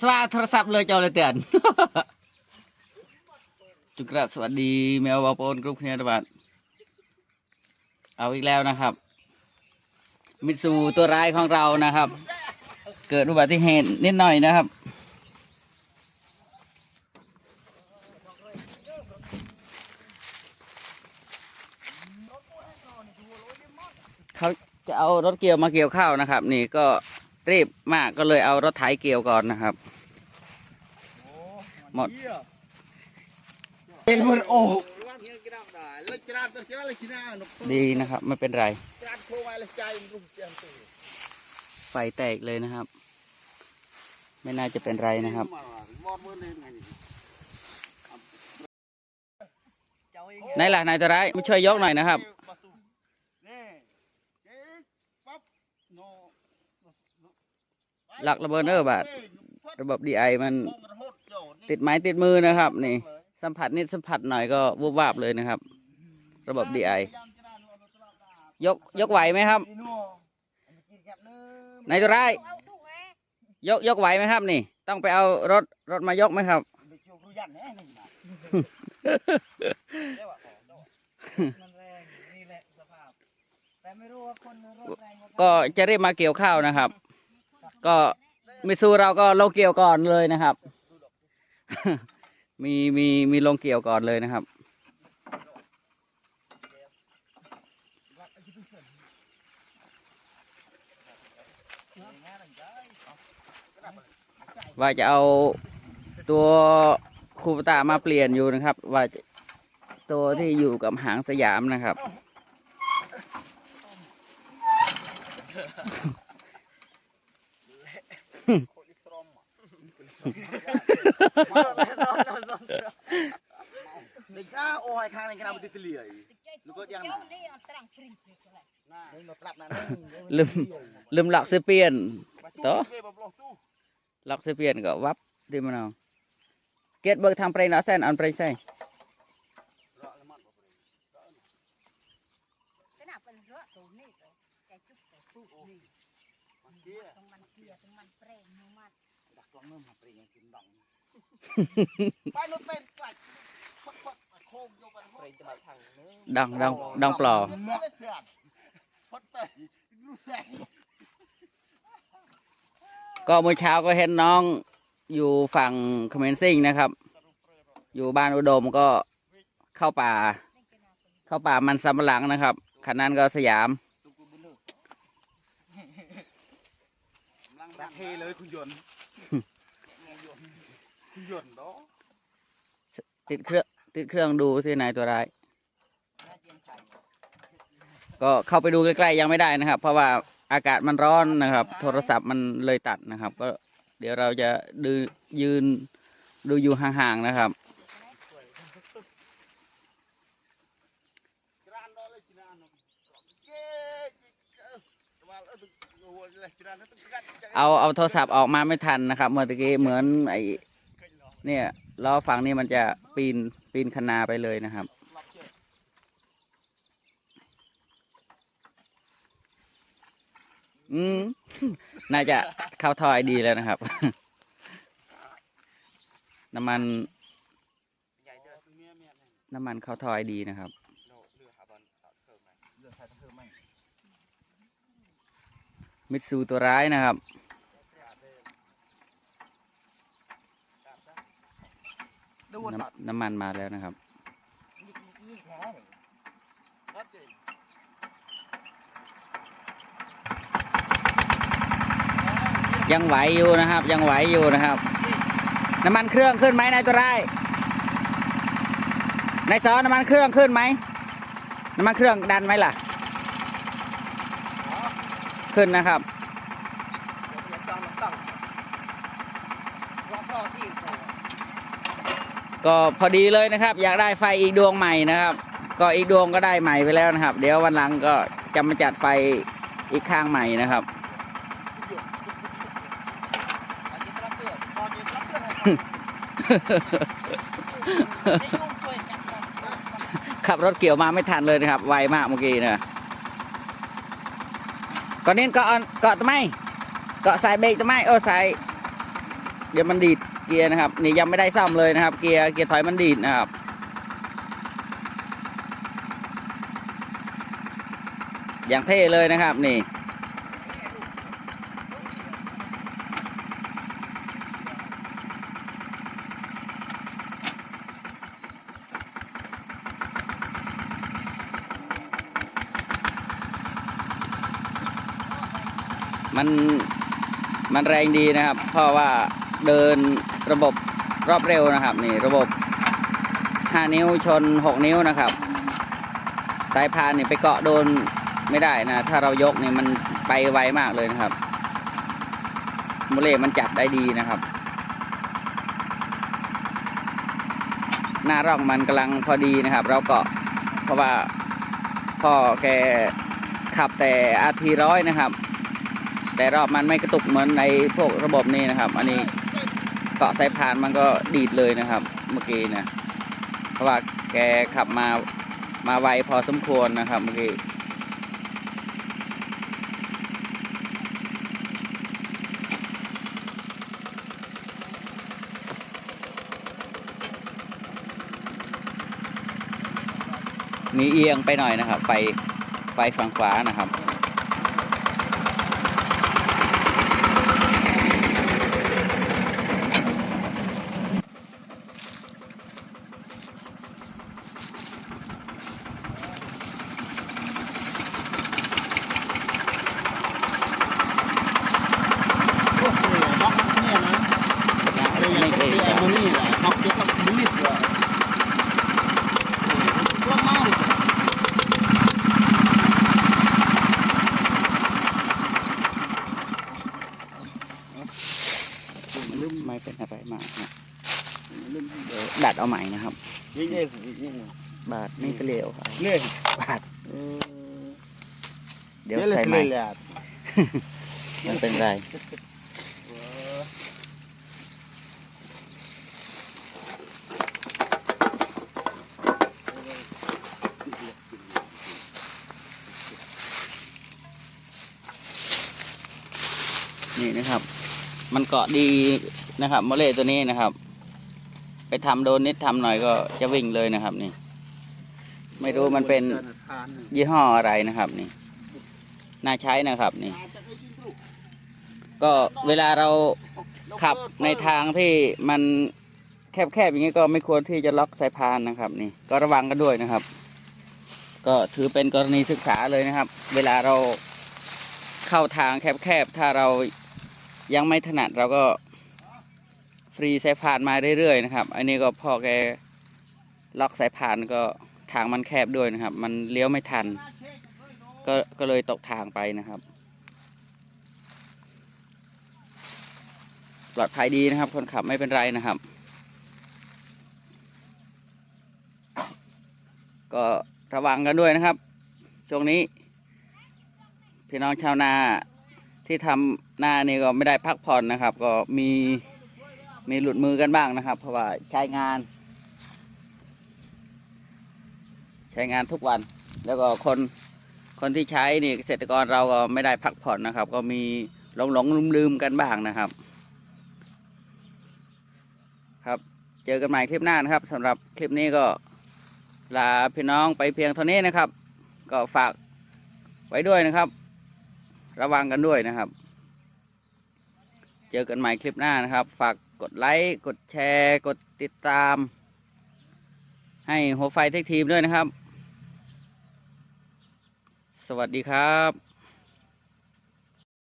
สวัสดีโทรศัพท์เลยเจ้าเลยเตือนจุกระสวัสดีแมวบอปนกรุ๊ปเนียตบัดเอาอีกแล้วนะครับ มิตซูตัวร้ายของเรานะครับ เกิดอุบัติเหตุนิดหน่อยนะครับเขาจะเอารถเกี่ยวมาเกี่ยวข้าวนะครับ นี่ก็ รีบมากก็เลยเอารถไถเกี่ยวก่อนนะครับ หมด เป็นมันโอ้ดีนะครับไม่เป็นไรจานโคไว้ละใจมันรูปเจียมตัวไฟแตกเลยนะครับ ไม่น่าจะเป็นไรนะครับมอดมือเลยไงเจ้าเองไหนล่ะนายตัวร้ายมาช่วยยกหน่อยนะครับ นี่เอ๊ะปั๊บโน หลักระเบิดเนอร์บาทระบบดีไอมันติดไม้ติดมือนะครับ นี่ สัมผัสนิดสัมผัสหน่อยก็วูบวาบเลยนะครับ ระบบดีไอยกยกไหวไหมครับนี่นัวอันนี้กินแคบเนื้อนายตัวร้ายยกยกไหวไหมครับ นี่ ต้องไปเอารถรถมายกไหมครับกี่ยวรู้ยันแน่นี่นะเดี๋ยก็จะรีบมาเกี่ยวข้าวนะครับ ก็มิซูเราก็ลงเกี่ยวก่อนเลยนะครับ มีมีมีลงเกี่ยวก่อนเลยนะครับ ว่าจะเอาตัวคูปตามาเปลี่ยนอยู่นะครับ ว่าตัวที่อยู่กับหางสยามนะครับ នេះចាអូឲ្យខាងនេះក្រៅទីទលាយលោកគាត់យ៉ាងណាលឹមលឹមលកសេពៀនតោះលកសេពៀនក៏វ៉ាប់ទីម្ដងគេតបើកທາງប្រេងអត់សែនអត់ប្រេងសែនទៅណាប៉ុនរកទៅនេះទៅចែកជុកទៅទូនេះ เบิกทางไปนะเส้นอันไปใส่ Kenapa lu tuh nih tuh? Kayak cukup tuh nih. Teman kia, teman preng, teman ดักกล้องเริ่มมาเปลี่ยนกินดองไปรถเป็นกลัดปักปักโค้งโยกันเปลี่ยนจะมาทางนี้ดังดังดังปลอพัดไปรู้แสงก็เมื่อเช้าก็เห็นน้องอยู่ฝั่งคอมเมนซิ่งนะครับ อยู่บ้านอุดมก็เข้าป่า เข้าป่ามันสำปะหลังนะครับคันนั้นก็สยาม แบบ เทเลยคุณยนต์คุณยนต์เนาะติดเครื่องติดเครื่องดูที่ไหนตัวร้าย ก็เข้าไปดูใกล้ๆยังไม่ได้นะครับ เพราะว่าอากาศมันร้อนนะครับ โทรศัพท์มันเลยตัดนะครับ ก็เดี๋ยวเราจะดูยืนดูอยู่ห่างๆนะครับกราน เอาเอาโทรศัพท์ออกมาไม่ทันนะครับ เมื่อกี้เหมือนไอ้เนี่ยล้อฝั่งนี้มันจะปีนปีนคนาไปเลยนะครับอืมน่าจะเข้าทอยดีแล้วนะครับ น้ำมัน น้ำมันเข้าทอยดีนะครับ โนเรือหาบอลเพิ่มไหมเรือใส่เพิ่มไหม มิตซูตัวร้ายนะครับดูว่าตัดน้ำน้ำมันมาแล้วนะครับนี่แค่ไหนตัดจริงยังไหวอยู่นะครับ ยังไหวอยู่นะครับ น้ำมันเครื่องขึ้นไหมนายตัวร้ายนายสอนน้ำมันเครื่องขึ้นไหมน้ำมันเครื่องดันไหมล่ะ ขึ้นนะครับก็พอดีเลยนะครับ อยากได้ไฟอีกดวงใหม่นะครับ ก็อีกดวงก็ได้ใหม่ไปแล้วนะครับ เดี๋ยววันหลังก็จะมาจัดไฟอีกข้างใหม่นะครับอาทิตย์รับเพื่อนพอดีรับเพื่อนให้เขาไม่ยุ่งช่วยกันครับขับรถเกี่ยวมาไม่ทันเลยนะครับ ไวมากเมื่อกี้นะ ก่อนนี้เกาะเกาะทำไมเกาะสายเบรกทำไมโอ้สายเดี๋ยวมันดีดเกียร์นะครับนี่ยังไม่ได้ซ่อมเลยนะครับ เกียร์เกียร์ถอยมันดีดนะครับอย่างเท่เลยนะครับนี่ มันมันแรงดีนะครับ เพราะว่าเดินระบบรอบเร็วนะครับ นี่ระบบ 5 นิ้วชน 6 นิ้วนะครับ สายพานนี่ไปเกาะโดนไม่ได้นะ ถ้าเรายกนี่มันไปไวมากเลยนะครับโมเลมันจับได้ดีนะครับ หน้าร่องมันกำลังพอดีนะครับ เราเกาะเพราะว่าพ่อแกขับแต่อาทีร้อยนะครับ แต่รอบมันไม่กระตุกเหมือนในพวกระบบนี้นะครับ อันนี้เกาะสายพานมันก็ดีดเลยนะครับ เมื่อกี้นะเพราะว่าแกขับมามาไวพอสมควรนะครับเมื่อกี้มีเอียงไปหน่อยนะครับ ไฟไฟฝั่งขวานะครับ โอ้โหน็อกเนี่ยนะเรียน ไม่ กับ เคย เรียนมานี่แหละน็อกเกี่ยวกับมิดเลยสุดยอดมากเลย ลืมไม่เป็นอะไรมากนะเดี๋ยวดัด เอาใหม่นะครับยิ่งเองยิ่งบาทนี่ก็เร็วครับเลื่อยบาทเออเดี๋ยวเลื่อยใส่ใหม่เลื่อยไมันเป็นไรนี่นะครับ มันเกาะดีนะครับโมเลตัวนี้นะครับ ไปทำโดนนิดทำหน่อยก็จะวิ่งเลยนะครับนี่ ไม่รู้มันเป็นยี่ห้ออะไรนะครับนี่ น่าใช้นะครับนี่ ก็เวลาเราขับในทางที่มันแคบๆอย่างนี้ก็ไม่ควรที่จะล็อกสายพานนะครับ นี่ ก็ระวังกันด้วยนะครับ ก็ถือเป็นกรณีศึกษาเลยนะครับ เวลาเราเข้าทางแคบๆถ้าเรายังไม่ถนัดเราก็ ฟรีสายพานมาเรื่อยๆนะครับ อันนี้ก็พ่อแกล็อกสายพานก็ทางมันแคบด้วยนะครับ มันเลี้ยวไม่ทัน ก็ก็เลยตกทางไปนะครับ ปลอดภัยดีนะครับ คนขับไม่เป็นไรนะครับ ก็ระวังกันด้วยนะครับ ช่วงนี้ พี่น้องชาวนาที่ทำนานี่ก็ไม่ได้พักผ่อนนะครับ ก็มี มีหลุดมือกันบ้างนะครับ เพราะว่าใช้งาน ใช้งานทุกวัน แล้วก็คนคนที่ใช้นี่เกษตรกรเราก็ไม่ได้พักผ่อนนะครับ ก็มีหลงหลงลืมลืมกันบ้างนะครับ ครับเจอกันใหม่คลิปหน้านะครับสำหรับคลิปนี้ก็ลาพี่น้องไปเพียงเท่านี้นะครับ ก็ฝากไว้ด้วยนะครับ ระวังกันด้วยนะครับ เจอกันใหม่คลิปหน้านะครับ ฝาก กดไลค์กดแชร์ กดติดตาม ให้หัวไฟเทคทีมด้วยนะครับ สวัสดีครับ